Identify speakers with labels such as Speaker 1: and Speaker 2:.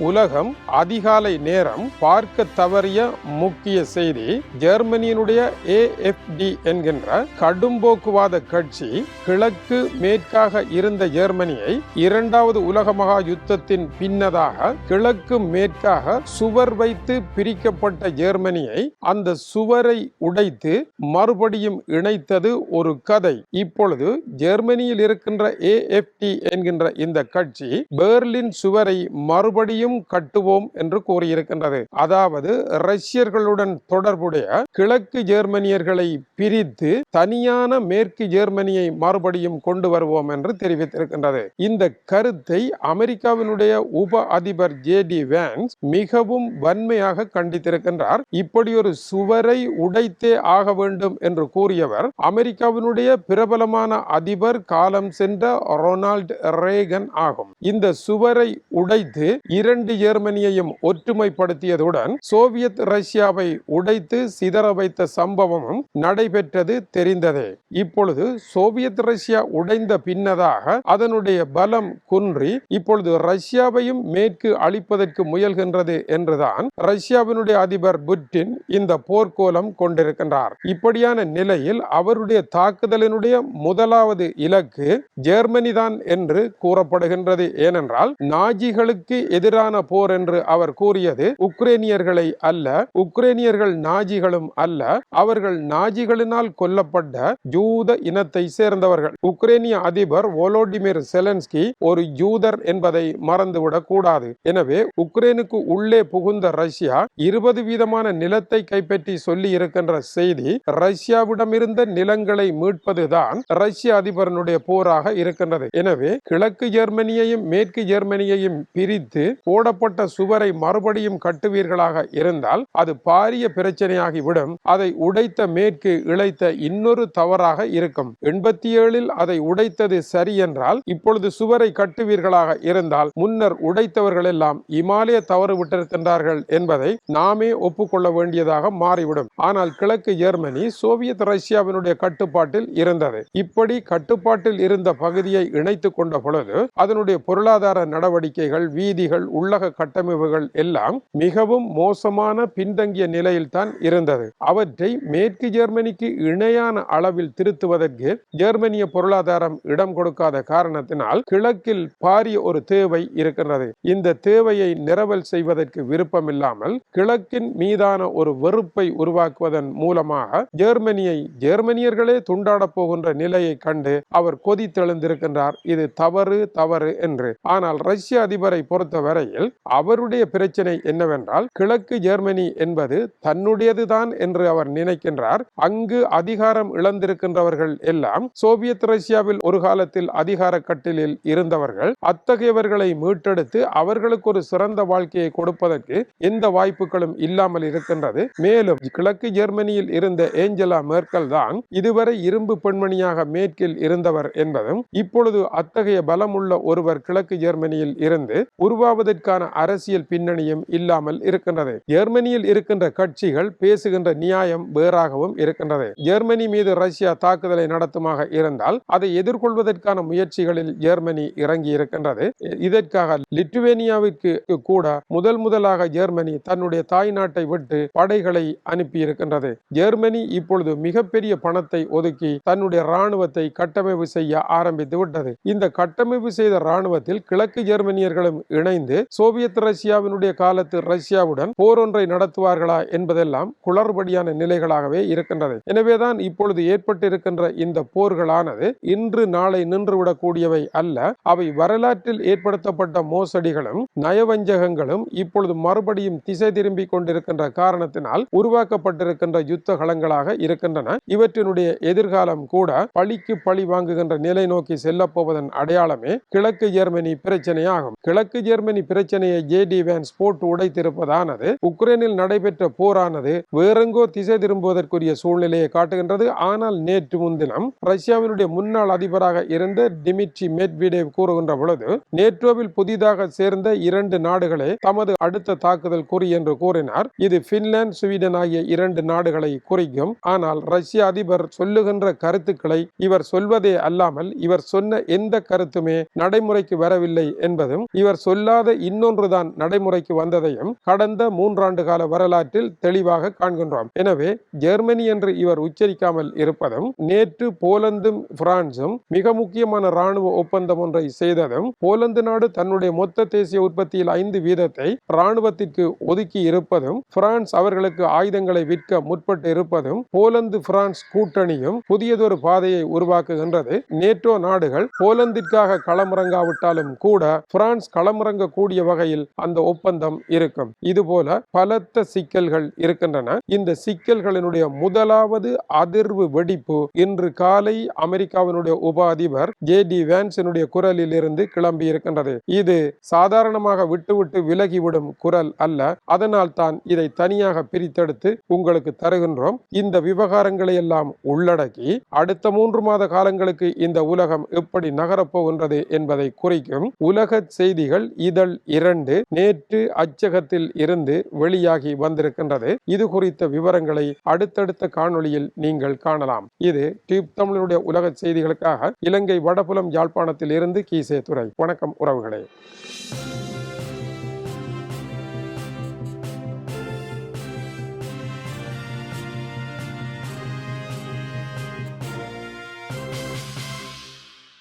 Speaker 1: உலகம் அதிகாலை நேரம் பார்க்க தவறிய முக்கிய செய்தி ஜெர்மனியினுடைய ஏஎஃப்டி என்கின்ற கடும்போக்குவாத கட்சி கிழக்கு மேற்காக இருந்த ஜெர்மனியை இரண்டாவது உலக மகா யுத்தத்தின் பின்னதாக கிழக்கு மேற்காக சுவர் வைத்து பிரிக்கப்பட்ட ஜெர்மனியை அந்த சுவரை உடைத்து மறுபடியும் இணைத்தது ஒரு கதை. இப்பொழுது ஜெர்மனியில் இருக்கின்ற ஏஎஃப்டி என்கின்ற இந்த கட்சி பெர்லின் சுவரை மறுபடியும் கட்டுவோம் என்று கூறியிருக்கின்றது. அதாவது ரஷ்யர்களுடன் தொடர்புடைய கிழக்கு ஜெர்மனியர்களை பிரித்து தனியான மேற்கு ஜெர்மனியை மறுபடியும் கொண்டு வருவோம் என்று தெரிவித்திருக்கின்றது. இந்த கருத்தை அமெரிக்காவினுடைய உப அதிபர் ஜே டி வேன்ஸ் மிகவும் வன்மையாக கண்டித்திருக்கின்றார். இப்படி ஒரு சுவரை உடைத்தே ஆக வேண்டும் என்று கூறியவர் அமெரிக்காவினுடைய பிரபலமான அதிபர் காலம் சென்ற ரொனால்ட் ரேகன் ஆகும். இந்த சுவரை உடைத்து இரண்டு ஜெர்மனியையும் ஒற்றுமைப்படுத்தியதுடன் சோவியத் ரஷ்யாவை உடைத்து சிதற வைத்த சம்பவமும் நடைபெற்றது தெரிந்ததே. இப்பொழுது சோவியத் ரஷ்யா உடைந்த பின்னதாக அதனுடைய பலம் குன்றி இப்பொழுது ரஷ்யாவையும் மேற்கு அழிப்பதற்கு முயல்கின்றது என்றுதான் ரஷ்யாவினுடைய அதிபர் புட்டின் இந்த போர்க்கோலம் கொண்டிருக்கின்றார். இப்படியான நிலையில் அவருடைய தாக்குதலினுடைய முதலாவது இலக்கு ஜெர்மனி தான் என்று கூறப்படுகின்றது. ஏனென்றால் நாஜிகளுக்கு எதிரான போர் என்று அவர் கூறியது உக்ரேனியர்களை அல்ல உக்ரேனியர்கள் நாஜிகளும் அல்ல அவர்கள் நாஜிகளினால் கொல்லப்பட்ட ஜூத இனத்தை சேர்ந்தவர்கள். உக்ரேனிய அதிபர் வோலோடிமிர் செலன்ஸ்கி ஒரு ஜூதர் என்பதை மறந்துவிடக் கூடாது. எனவே உக்ரைனுக்கு உள்ளே புகுந்த ரஷ்யா இருபது வீதமான நிலத்தை கைப்பற்றி சொல்லி இருக்கின்ற செய்தி ரஷ்யாவிடமிருந்த நிலங்களை மீட்பதுதான் ரஷ்ய அதிபரனுடைய போராக இருக்கின்றது. எனவே கிழக்கு ஜெர்மனியையும் மேற்கு ஜெர்மனியையும் பிரித்து போடப்பட்ட சுவரை மறுபடியும் கட்டுவீர்களாக இருந்தால் அது பாரிய பிரச்சனையாகிவிடும். அதை உடைத்த மேற்கு இழைத்த இன்னொரு தவறாக இருக்கும். எண்பத்தி ஏழில் அதை உடைத்தது சரி என்றால் இப்பொழுது சுவரை கட்டுவீர்களாக இருந்தால் முன்னர் உடைத்தவர்கள் எல்லாம் இமாலய தவறு விட்டிருக்கின்றார்கள் என்பதை நாமே ஒப்புக்கொள்ள வேண்டியதாக மாறிவிடும். ஆனால் கிழக்கு ஜெர்மனி சோவியத் ரஷ்யாவினுடைய கட்டுப்பாட்டில் இருந்தது. இப்படி கட்டுப்பாட்டில் இருந்த பகுதியை இணைத்துக் கொண்ட பொழுது அதனுடைய பொருளாதார நடவடிக்கைகள் வீதிகள் உள்ளக கட்டமைப்புகள் எல்லாம் மிகவும் மோசமான பின்தங்கிய நிலையில் தான் இருந்தது. அவற்றை மேற்கு ஜெர்மனிக்கு இணையான அளவில் திருத்துவதற்கு ஜெர்மனிய பொருளாதாரம் இடம் கொடுக்காத காரணத்தினால் கிழக்கில் பாரிய ஒரு தேவை இருக்கின்றது. இந்த தேவையை நிரவல் செய்வதற்கு விருப்பமில்லாமல் கிழக்கின் மீதான ஒரு வெறுப்பை உருவாக்குவதன் மூலமாக ஜெர்மனியை ஜெர்மனியர்களே துண்டாடப் போகின்ற நிலையை கண்டு அவர் கொதித்தெழுந்திருக்கின்றார். இது தவறு தவறு என்று. ஆனால் ரஷ்ய அதிபரை பொறுத்தவரை பொறுத்தவரையில் அவருடைய பிரச்சனை என்னவென்றால் கிழக்கு ஜெர்மனி என்பது தன்னுடையதுதான் என்று அவர் நினைக்கின்றார். அங்கு அதிகாரம் இழந்திருக்கின்றவர்கள் எல்லாம் சோவியத் ரஷ்யாவில் ஒரு காலத்தில் அதிகார கட்டிலில் இருந்தவர்கள். அத்தகையவர்களை மீட்டெடுத்து அவர்களுக்கு ஒரு சிறந்த வாழ்க்கையை கொடுப்பதற்கு எந்த வாய்ப்புகளும் இல்லாமல் இருக்கின்றது. மேலும் கிழக்கு ஜெர்மனியில் இருந்த ஏஞ்சலா மேர்க்கல் தான் இதுவரை இரும்பு பெண்மணியாக மேற்கில் இருந்தவர் என்பதும் இப்பொழுது அத்தகைய பலமுள்ள ஒருவர் கிழக்கு ஜெர்மனியில் இருந்து உருவாவதற்கு இதற்கான அரசியல் பின்னணியும் இல்லாமல் இருக்கின்றது. ஜெர்மனியில் இருக்கின்ற கட்சிகள் பேசுகின்ற நியாயம் வேறாகவும் இருக்கின்றது. ஜெர்மனி மீது ரஷ்யா தாக்குதலை நடத்துமாக இருந்தால் அதை எதிர்கொள்வதற்கான முயற்சிகளில் ஜெர்மனி இறங்கி இருக்கின்றது இதற்காக லிட்டுவேனியாவிற்கு கூட முதல் முதலாக ஜெர்மனி தன்னுடைய தாய் நாட்டை விட்டு படைகளை அனுப்பி இருக்கின்றது ஜெர்மனி இப்பொழுது மிகப்பெரிய பணத்தை ஒதுக்கி தன்னுடைய ராணுவத்தை கட்டமைப்பு செய்ய ஆரம்பித்து விட்டது இந்த கட்டமைப்பு செய்த ராணுவத்தில் கிழக்கு ஜெர்மனியர்களும் இணைந்து சோவியத் ரஷ்யாவினுடைய காலத்து ரஷ்யாவுடன் போர் ஒன்றை நடத்துவார்களா என்பதெல்லாம் குளறுபடியான நிலைகளாகவே இருக்கின்றது. எனவேதான் இப்பொழுது ஏற்பட்டிருக்கின்ற இந்த போர்களானது இன்று நாளை நின்றுவிடக்கூடியவை அல்ல. அவை வரலாற்றில் ஏற்படுத்தப்பட்ட மோசடிகளும் நயவஞ்சகங்களும் இப்பொழுது மறுபடியும் திசை திரும்பி கொண்டிருக்கின்ற காரணத்தினால் உருவாக்கப்பட்டிருக்கின்ற யுத்த களங்களாக இருக்கின்றன. இவற்றினுடைய எதிர்காலம் கூட பழிக்கு பழி வாங்குகின்ற நிலை நோக்கி செல்லப்போவதன் அடையாளமே கிழக்கு ஜெர்மனி பிரச்சனையாகும். கிழக்கு ஜெர்மனி பிரச்சனை பிரச்சனையை ஜேடி வேன்ஸ் போட்டு உடைத்திருப்பதானது உக்ரைனில் நடைபெற்ற போரானது வேறெங்கோ திசை திரும்புவதற்குரிய சூழ்நிலையை காட்டுகின்றது. ஆனால் நேற்று முன்தினம் ரஷ்யாவினுடைய முன்னாள் அதிபராக இருந்த டிமிட்ரி மெட்விடேவ் கூறுகின்ற பொழுது நேட்டோவில் புதிதாக சேர்ந்த இரண்டு நாடுகளே தமது அடுத்த தாக்குதல் குறி என்று கூறினார். இது பின்லாந்து ஸ்வீடன் ஆகிய இரண்டு நாடுகளை குறிக்கும். ஆனால் ரஷ்ய அதிபர் சொல்லுகின்ற கருத்துக்களை இவர் சொல்வதே அல்லாமல் இவர் சொன்ன எந்த கருத்துமே நடைமுறைக்கு வரவில்லை என்பதும் இவர் சொல்லாத இன்னொன்றுதான் நடைமுறைக்கு வந்ததையும் கடந்த மூன்றாண்டு கால வரலாற்றில் தெளிவாக காண்கின்றோம். எனவே ஜெர்மனி என்று இவர் உச்சரிக்காமல் இருப்பதும் நேற்று போலந்தும் பிரான்சும் மிக முக்கியமான ராணுவ ஒப்பந்தம் ஒன்றை செய்ததும் போலந்து நாடு தன்னுடைய மொத்த தேசிய உற்பத்தியில் ஐந்து வீதத்தை ராணுவத்திற்கு ஒதுக்கி இருப்பதும் பிரான்ஸ் அவர்களுக்கு ஆயுதங்களை விற்க முற்பட்டு இருப்பதும் போலந்து பிரான்ஸ் கூட்டணியும் புதியதொரு பாதையை உருவாக்குகின்றது. நேட்டோ நாடுகள் போலந்திற்காக களமிறங்காவிட்டாலும் கூட பிரான்ஸ் களமிறங்க கூடிய வகையில் அந்த ஒப்பந்தம் இருக்கும். இதுபோல பலத்த சிக்கல்கள் இருக்கின்றன. இந்த சிக்கல்களினுடைய முதலாவது அதிர்வு வெடிப்பு இன்று காலை அமெரிக்காவினுடைய உப அதிபர் ஜே டி வேன்ஸினுடைய குரலில் இருந்து கிளம்பி இருக்கின்றது. இது சாதாரணமாக விட்டுவிட்டு விலகிவிடும் குரல் அல்ல. அதனால் தான் இதை தனியாக பிரித்தெடுத்து உங்களுக்கு தருகின்றோம். இந்த விவகாரங்களை எல்லாம் உள்ளடக்கி அடுத்த மூன்று மாத காலங்களுக்கு இந்த உலகம் எப்படி நகரப் போகின்றது என்பதை குறிக்கும் உலக செய்திகள் இதழ் இரண்டு நேற்று அச்சகத்தில் இருந்து வெளியாகி வந்திருக்கின்றது. இது குறித்த விவரங்களை அடுத்தடுத்த காணொளியில் நீங்கள் காணலாம். இது டியூப் தமிழனுடைய உலக செய்திகளுக்காக இலங்கை வடபுலம் யாழ்ப்பாணத்தில் இருந்து கீசே துறை வணக்கம் உறவுகளே.